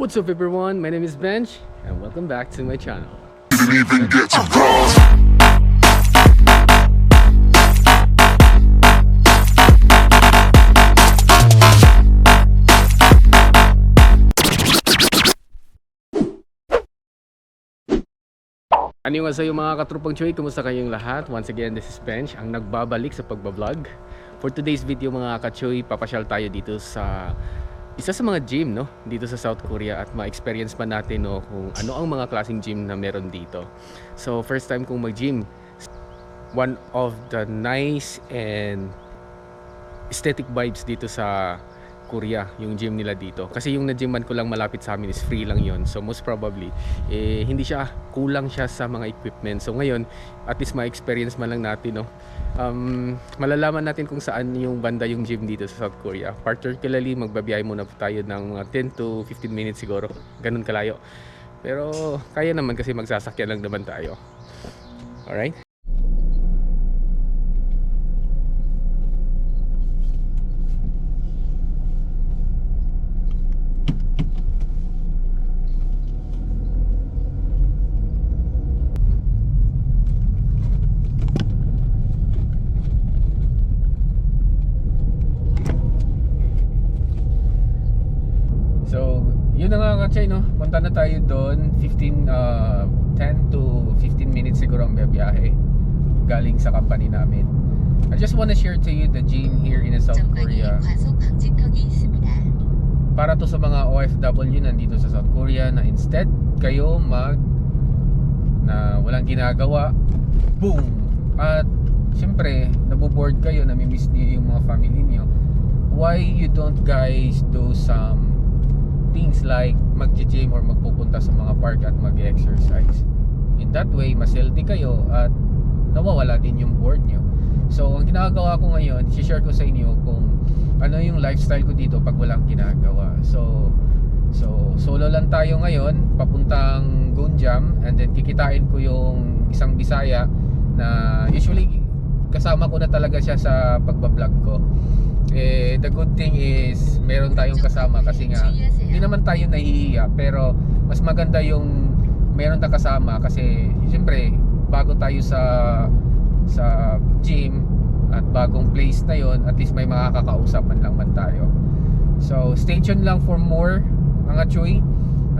What's up everyone? My name is Bench and welcome back to my channel. didn't even get to cross. Ano sa iyo mga katrupang Choy? Kumusta kayong lahat? Once again, this is Bench, ang nagbabalik sa pagbablog. For today's video mga kachoy, papasyal tayo dito sa isa sa mga gym no dito sa South Korea at ma-experience pa natin no kung ano ang mga klaseng gym na meron dito. So first time kong mag-gym. One of the nice and aesthetic vibes dito sa Korea, yung gym nila dito. Kasi yung na-gyman ko lang malapit sa amin is free lang yon So most probably, eh, hindi siya, kulang siya sa mga equipment. So ngayon, at least ma-experience man lang natin, no? Um, malalaman natin kung saan yung banda yung gym dito sa South Korea. Particularly, magbabiyahe muna tayo ng mga 10 to 15 minutes siguro. Ganun kalayo. Pero kaya naman kasi magsasakyan lang naman tayo. Alright? So, yun na nga Kachay, no? Punta na tayo doon, 15, uh, 10 to 15 minutes siguro ang biyahe galing sa company namin. I just want to share to you the gene here in South Korea. Para to sa mga OFW nandito sa South Korea na instead kayo mag na walang ginagawa, boom! At syempre, naboboard kayo, namimiss niyo yung mga family niyo. Why you don't guys do some things like mag-gym or magpupunta sa mga park at mag-exercise. In that way, mas healthy kayo at nawawala din yung board nyo. So, ang ginagawa ko ngayon, share ko sa inyo kung ano yung lifestyle ko dito pag walang ginagawa. So, so solo lang tayo ngayon, papuntang Gonjam and then kikitain ko yung isang Bisaya na usually kasama ko na talaga siya sa pagbablog ko. Eh, the good thing is meron tayong kasama kasi nga hindi naman tayo nahihiya pero mas maganda yung meron na kasama kasi siyempre bago tayo sa sa gym at bagong place na yon at least may makakakausap man lang man tayo. So stay tuned lang for more mga choy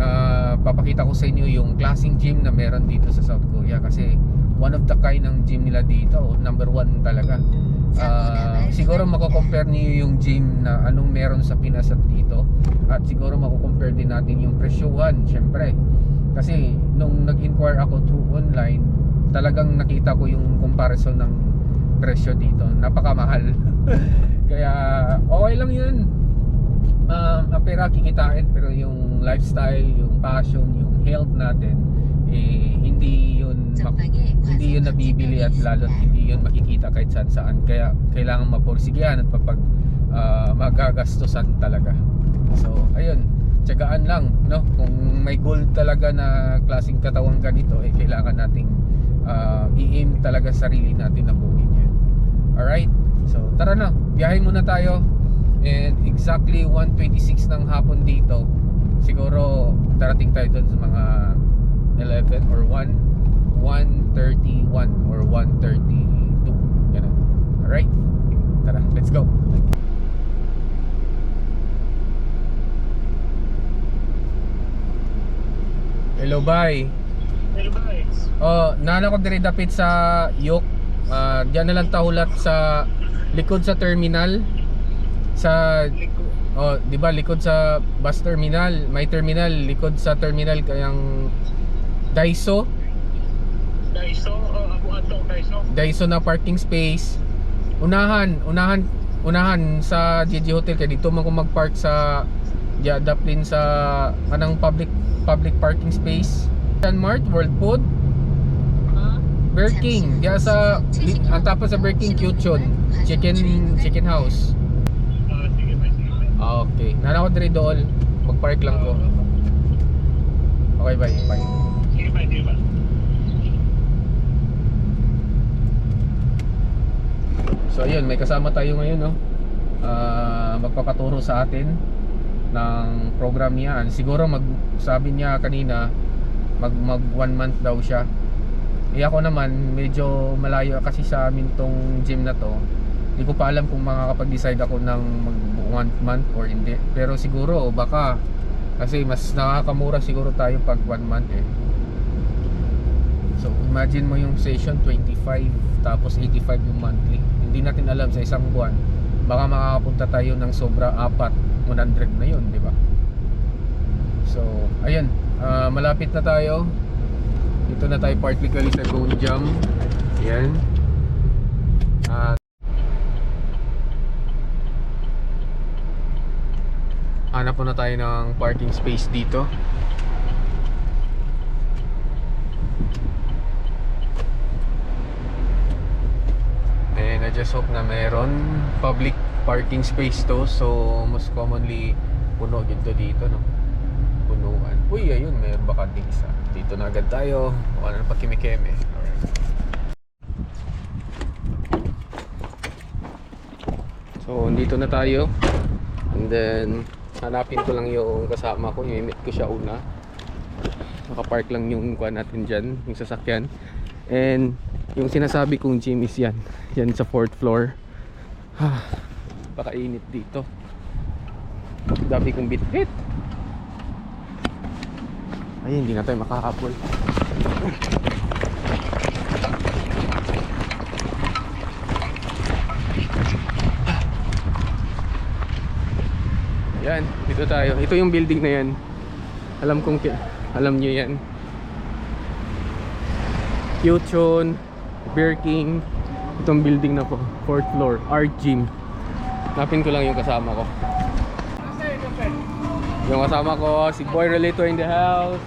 Ah, papakita ko sa inyo yung klaseng gym na meron dito sa South Korea kasi one of the kind ng gym nila dito number one talaga Ah, siguro mako-compare niyo yung gym na anong meron sa Pinas at dito. At siguro mako-compare din natin yung presyuhan syempre. Kasi nung nag-inquire ako through online talagang nakita ko yung comparison ng presyo dito. Napakamahal. Kaya okay lang yun. Um, ang pera kikitain pero yung lifestyle yung passion yung health natin eh, hindi yun Ma hindi yun nabibili at lalo hindi yun makikita kahit saan saan. Kaya kailangan maporsigihan at papag uh, ah, magagastusan talaga. So ayun tsagaan lang no? Kung may goal talaga na klaseng katawan ganito eh kailangan nating uh, i-aim talaga sarili natin na kunin yan alright? So tara na. Biyahe muna tayo. And exactly 1.26 ng hapon dito siguro darating tayo doon sa mga 11 or 1 131 or 132 ganun. Alright? Tara let's go. Hello bye. Oh, nana ko diri dapit sa Yok. Ah, diyan na lang tahulat sa likod sa terminal. Sa Oh, di ba likod sa bus terminal, may terminal likod sa terminal kayang Daiso, Daiso, uh, Abu Antong Daiso. Daiso na parking space. Unahan, unahan, unahan sa JJ Hotel kay dito man ko mag-park sa ja daplin sa kanang public public parking space. San Mart, World Food, Burger King, diya sa ang tapos sa Burger King Kyuchon, chicken chicken house. Ah, okay. Nana ko diri dool. Mag-park lang ko. Okay, bye. Bye. Sige ba, sige ba. So ayun, may kasama tayo ngayon, no. Ah, magpapaturo sa atin ng program niya. Siguro mag sabi niya kanina mag mag one month daw siya. Eh ako naman medyo malayo kasi sa amin tong gym na to. Hindi ko pa alam kung makakapag-decide ako ng mag one month or hindi. Pero siguro baka kasi mas nakakamura siguro tayo pag one month eh. So imagine mo yung session 25 tapos 85 yung monthly. Hindi natin alam sa isang buwan baka makakapunta tayo ng sobra apat 100 na yun, di ba? So, ayun, ah, malapit na tayo. Dito na tayo particularly sa Gone Jam. Ayan. At hanap muna tayo ng parking space dito. And I just hope na meron public parking space to. So, most commonly puno dito dito, no? Punuan. Uy, ayun, meron bakanting isa. Dito na agad tayo. Wala na pa kimikeme. Alright. So, dito na tayo. And then, hanapin ko lang yung kasama ko. I-meet ko siya una. Nakapark lang yung kuha natin dyan, yung sasakyan. And, yung sinasabi kong gym is yan. Yan sa fourth floor. Ha, pakainit dito. Dami kong bitbit. Ay, hindi na tayo makakapol. Yan, dito tayo. Ito yung building na yan. Alam kong alam niyo yan. Kyuchon, Beer King. Itong building na po, fourth floor, art gym. Napin ko lang yung kasama ko. Yung kasama ko, si Boy Relator in the house.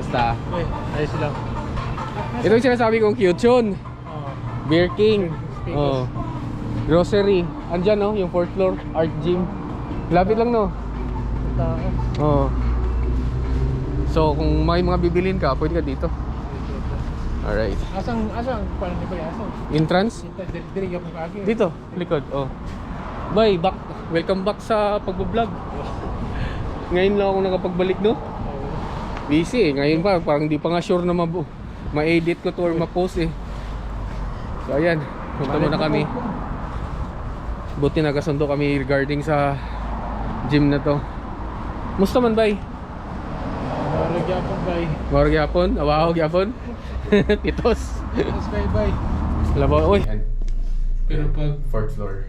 Basta. Ay, ayos lang. Ito yung sinasabi kong Kyuchon, Oh, Beer King. Oh. Grocery. Andyan no, yung fourth floor, art gym. Lapit lang no. Oo. So kung may mga bibilin ka, pwede ka dito. Alright. Asang, asang, paano ni Kuya? Asang? Entrance? Dili ka kagi. Dito, likod. Oh. Bye, back. Welcome back sa pagbo-vlog. Ngayon lang ako nakapagbalik, no? Busy eh. Ngayon pa, parang di pa nga sure na mabu ma-edit ko to or ma-post eh. So ayan, punta muna kami. Buti nagkasundo kami regarding sa gym na to. Musta man, bay? Maro gyapon bay. Moro gyapon, awaw gyapon. Bay bay. Labaw, oy. Pero pag fourth floor.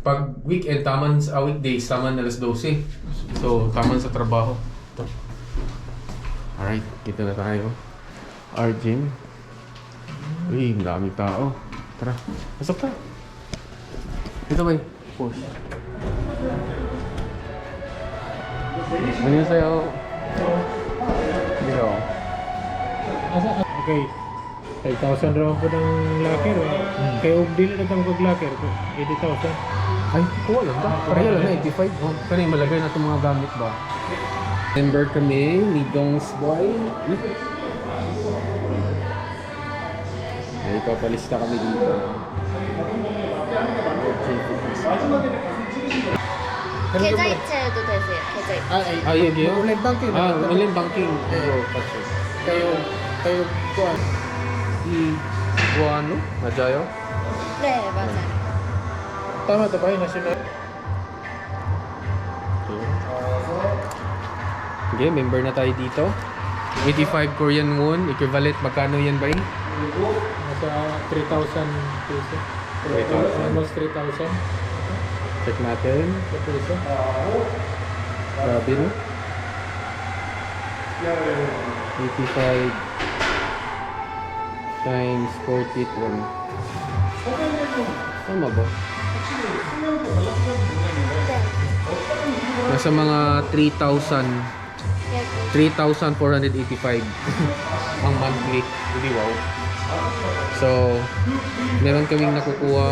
Pag weekend, taman sa ah, weekdays, taman alas 12. So, taman sa trabaho. Alright, dito na tayo. Our gym. Uy, ang daming tao. Tara, pasok ka. Dito ba Push. Ano yung sa'yo? Dito. Asa? kay 5,000 raw po ng locker. Eh. Hmm. Kay og dili na tamo kag locker po. 80,000. Ay, ko wala ta. Pareho lang 85. Oh, kani malagay na itong mga gamit ba? Member kami ni Dong's Boy. Ay, papalista kami dito. 계좌 이체해도 되세요. 계좌 이체. 아, 아, 예, 예. 온라인 방킹. 아, 온라인 방킹. 네. 그렇죠 kayo kuan i kuano najayo de basa tama to ba yung national Okay, member na tayo dito. 85 Korean won, equivalent magkano yan ba? Nasa 3,000 peso. 3,000. Almost 3,000. Check natin. Sa peso. Grabe no? 85 times 41. Tama ba? Nasa mga 3,000 3,485 ang monthly. Wow. So, meron kaming nakukuha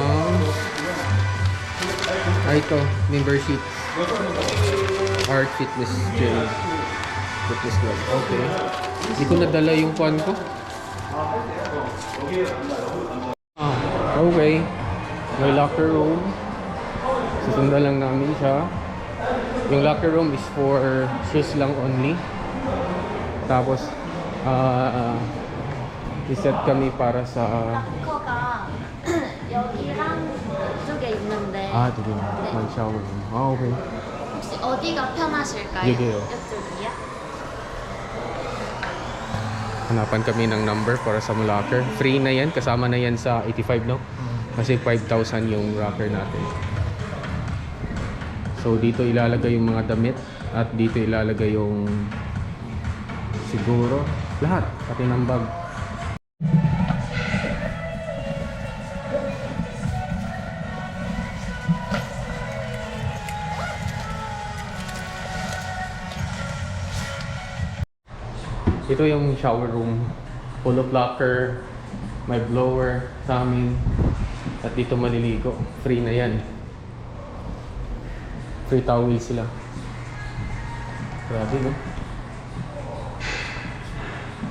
Ah, ito, membership. Art Fitness Gym. Fitness Club. Okay. Hindi ko nadala yung pan ko. Ah, okay. May locker room. Susundan lang namin siya. Yung locker room is for shoes lang only. Tapos, ah, iset kami para sa... 벙커가 여기랑 이쪽에 있는데 아, 되게 많 샤워. 아, 오케이. 혹시 어디가 편하실까요? 여기요. 이쪽이요? Hanapan kami ng number para sa locker. Free na yan, kasama na yan sa 85, no? Kasi 5,000 yung locker natin. So dito ilalagay yung mga damit at dito ilalagay yung siguro lahat, pati ng bag. Ito yung shower room. Full of locker. May blower sa amin. At dito maliligo. Free na yan. Free towel sila. Grabe no?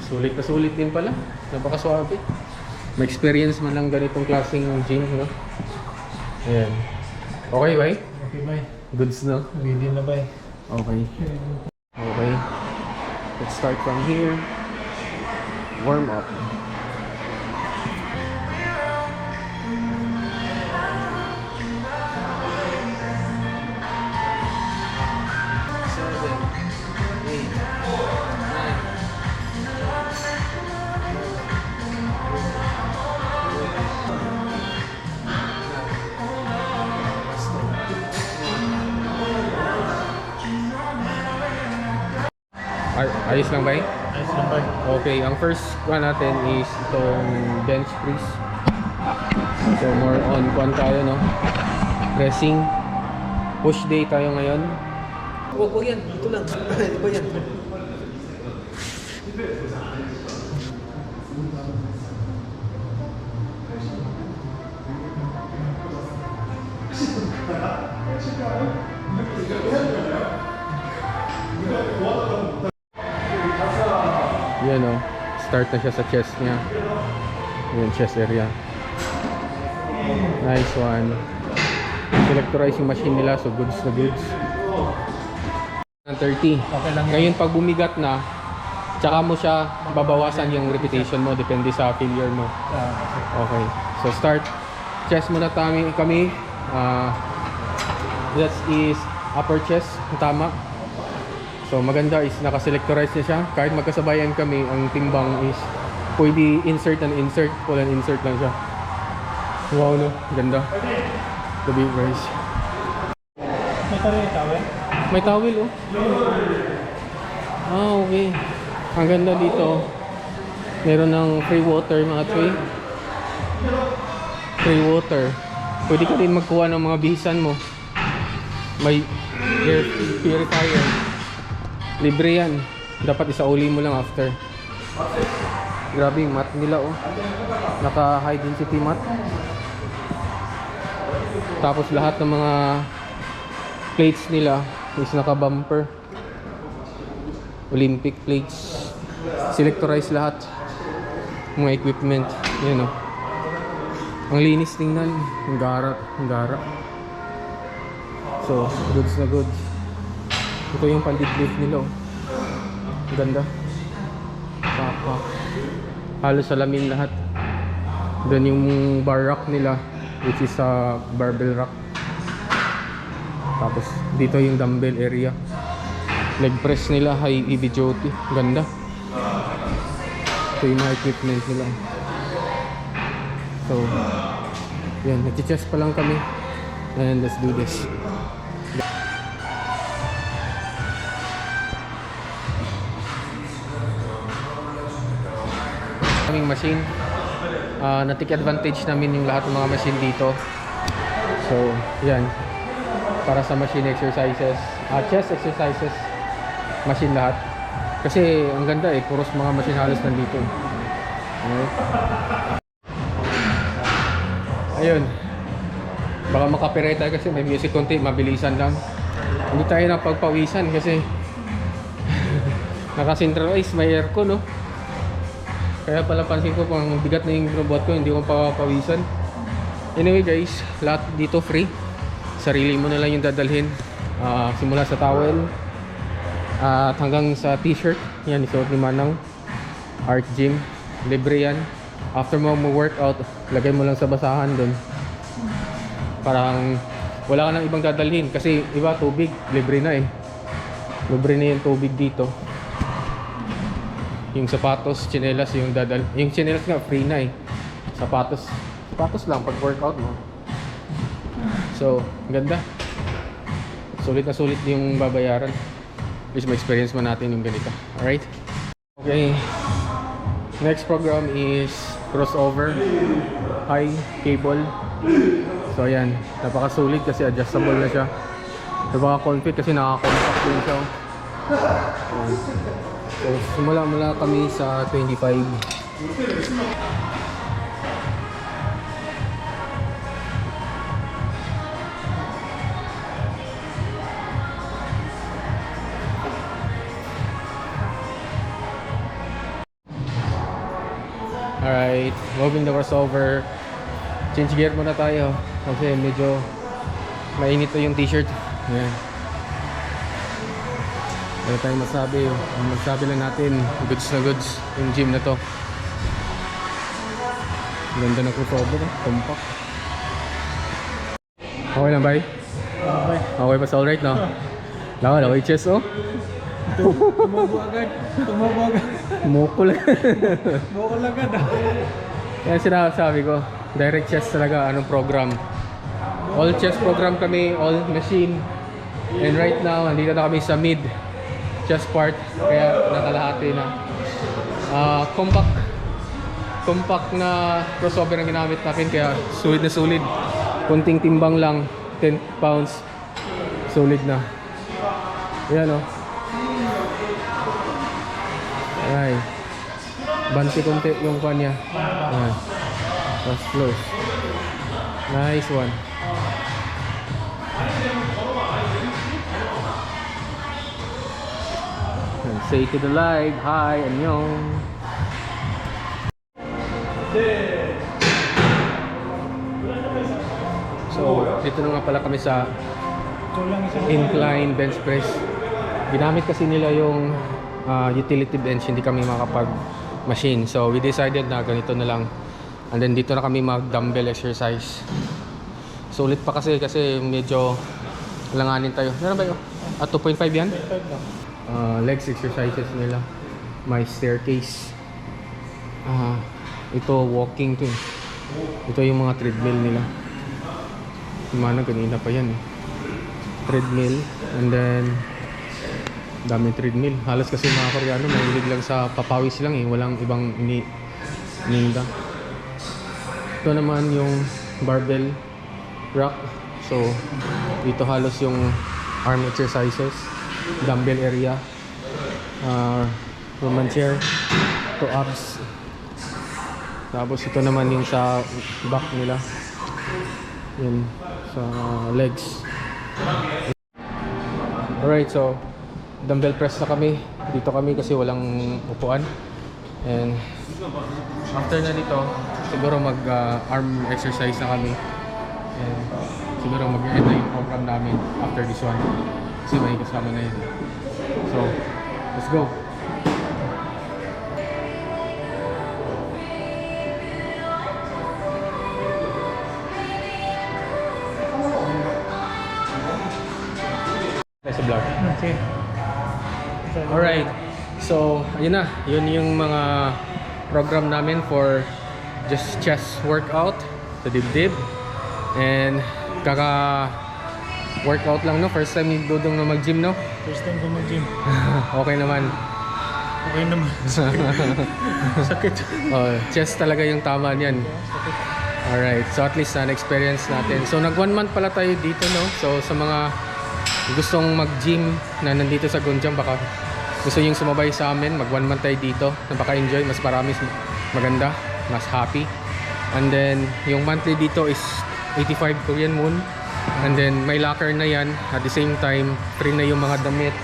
Sulit na sulit din pala. Napakaswabe. May experience man lang ganitong klaseng gym, no? Ayan. Okay, bye? Okay, bye. Goods, no? Ready na. Okay. Okay. Let's start from here. Warm up. Okay, ang first one natin is itong bench press. So more on kuan tayo no. Pressing. Push day tayo ngayon. Huwag, huwag yan. Ito lang. Iba yan. Yan oh. Start na siya sa chest niya. Yan chest area. Nice one. Selectorizing machine nila so goods na goods. 30. Okay lang. Ngayon pag bumigat na, tsaka mo siya babawasan yung repetition mo depende sa failure mo. Ah, Okay. So start chest muna kami kami. Ah that is upper chest, tama. So maganda is naka-selectorize niya siya. Kahit magkasabayan kami, ang timbang is pwede insert and insert, pull and insert lang siya. Wow no, ganda. The big rice. May tawel? May towel oh. Ah, okay. Ang ganda dito. Meron ng free water mga tray. Free water. Pwede ka din magkuha ng mga bihisan mo. May air purifier. Libre yan. Dapat isauli mo lang after. Grabe yung mat nila oh. Naka high density mat. Tapos lahat ng mga plates nila is naka bumper. Olympic plates. Selectorize lahat. Mga equipment. Yan oh. Ang linis tingnan. Ang gara. Ang gara. So, goods na goods. Ito yung pandidlift nila oh. Ang ganda. Papa. Halos salamin lahat. Doon yung bar rack nila which is sa barbell rack. Tapos dito yung dumbbell area. Leg press nila high duty. Ganda. Ito yung mga equipment nila. So, yan. Nag-chest pa lang kami. And let's do this. Machine. Ah, na-take advantage namin yung lahat ng mga machine dito. So, yan. Para sa machine exercises, ah, chest exercises, machine lahat. Kasi ang ganda eh, puros mga machine halos nandito. Okay. Ayun. Baka makapirate tayo kasi may music konti, mabilisan lang. Hindi tayo napagpawisan kasi naka-centralize, may aircon no. Kaya pala pansin ko pang bigat na yung binubuhat ko, hindi ko papawisan. Anyway guys, lahat dito free. Sarili mo na lang yung dadalhin. Ah, simula sa towel at hanggang sa t-shirt. Yan, isuot ni Manang. Art Gym. Libre yan. After mo mo-workout, lagay mo lang sa basahan doon. Parang wala ka nang ibang dadalhin kasi iba tubig, libre na eh. Libre na yung tubig dito. Yung sapatos, tsinelas yung dadal. Yung tsinelas nga free na eh. Sapatos, sapatos lang pag workout mo. So, ganda. Sulit na sulit yung babayaran. At least ma-experience mo natin yung ganito. Alright? Okay. Next program is crossover high cable. So ayan, napakasulit kasi adjustable na siya. Napaka-confit kasi nakaka-compact din siya. Ayan. So simula mula kami sa 25. Alright, moving the crossover. Change gear muna tayo kasi medyo mainit to yung t-shirt. Ayan. Wala tayong masabi. Ang magsabi lang natin, goods na goods yung gym na to. Ganda ng crossover, compact. Okay lang, bay? Okay. Okay pa sa alright, no? Lawa, lawa yung chest, oh. Tumubo agad. Tumubo agad. Mukul. Bukol agad ah. Yan sinasabi ko. Direct chest talaga, anong program. All chest program kami, all machine. And right now, nandito na kami sa mid chest part. Kaya nakalahati na. Ah, compact. Compact na crossover ang ginamit natin. Kaya sulit na sulit. Kunting timbang lang. 10 pounds. Solid na. Yan o. Ay. Banti konti yung kanya. Ayan. Tapos close. Nice one. Say to the live, hi, anyong. So, dito na nga pala kami sa incline bench press. Ginamit kasi nila yung ah, utility bench, hindi kami makapag machine. So we decided na ganito na lang. And then dito na kami mag dumbbell exercise. Sulit pa kasi kasi medyo langanin tayo. Meron ba yun? At 2.5 yan? five lang. Ah, legs exercises nila. May staircase. Ah, ito walking to. Ito yung mga treadmill nila. Mana kanina pa yan eh. Treadmill and then daming treadmill. Halos kasi mga Koreano mahilig lang sa papawis lang eh. Walang ibang ini ninda. Ito naman yung barbell rack. So, dito halos yung arm exercises, dumbbell area, uh, Roman chair, to abs. Tapos ito naman yung sa back nila. Yun, sa legs. Alright, so dumbbell press na kami. Dito kami kasi walang upuan. And after na dito, siguro mag uh, arm exercise na kami. And siguro mag-end na yung program namin after this one. Kasi may kasama na yun. So, let's go. Sa vlog. Okay. Alright. So, ayun na. Yun yung mga program namin for just chest workout sa dibdib. And kaka workout lang no. First time ni Dudong na mag-gym no. First time ko mag-gym. okay naman. Okay naman. Sakit. Oh, chest talaga yung tama niyan. Alright. So at least na experience natin. So nag one month pala tayo dito no. So sa mga gustong mag-gym na nandito sa Gonjam baka gusto yung sumabay sa amin, mag one month tayo dito na baka enjoy, mas marami, maganda, mas happy. And then, yung monthly dito is 85 Korean Moon. And then, may locker na yan. At the same time, free na yung mga damit,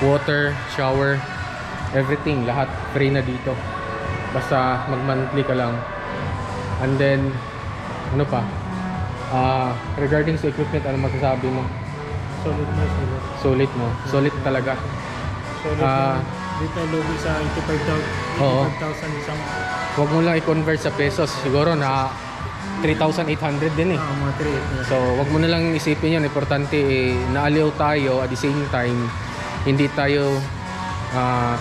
water, shower, everything, lahat free na dito. Basta mag-monthly ka lang. And then, ano pa? Ah, regarding sa equipment, ano masasabi mo? solid na sila. Sulit mo. Sulit talaga. Solid Ah. na. Dito lugi sa 85,000 Oo. 85,000 isang Huwag mo lang i-convert sa pesos. Siguro na 3,800 din eh. ah, mga 3 na. So, wag mo na lang isipin yun. Importante, eh, naaliw tayo at the same time, hindi tayo, ah,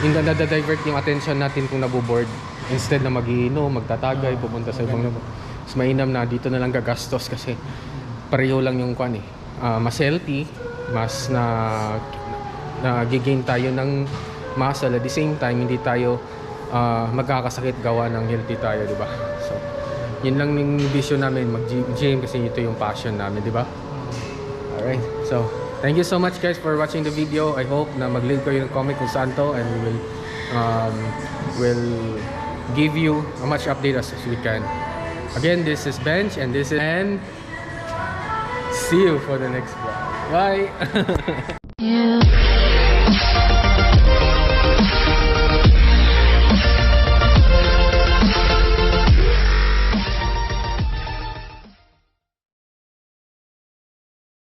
hindi na-divert yung attention natin kung nabuboard. Instead na mag-iinom, magtatagay, pupunta sa ibang lugar. Mas mainam na dito na lang gagastos kasi pareho lang yung kwan eh. Ah, mas healthy, mas na nagigain tayo ng muscle at the same time hindi tayo ah, magkakasakit gawa ng healthy tayo, di ba? So, yun lang yung vision namin mag-gym kasi ito yung passion namin, di ba? Alright, so thank you so much guys for watching the video. I hope na mag-leave kayo ng comment kung saan to and we um, will give you as much update as we can. Again, this is Bench and this is and see you for the next vlog. Bye!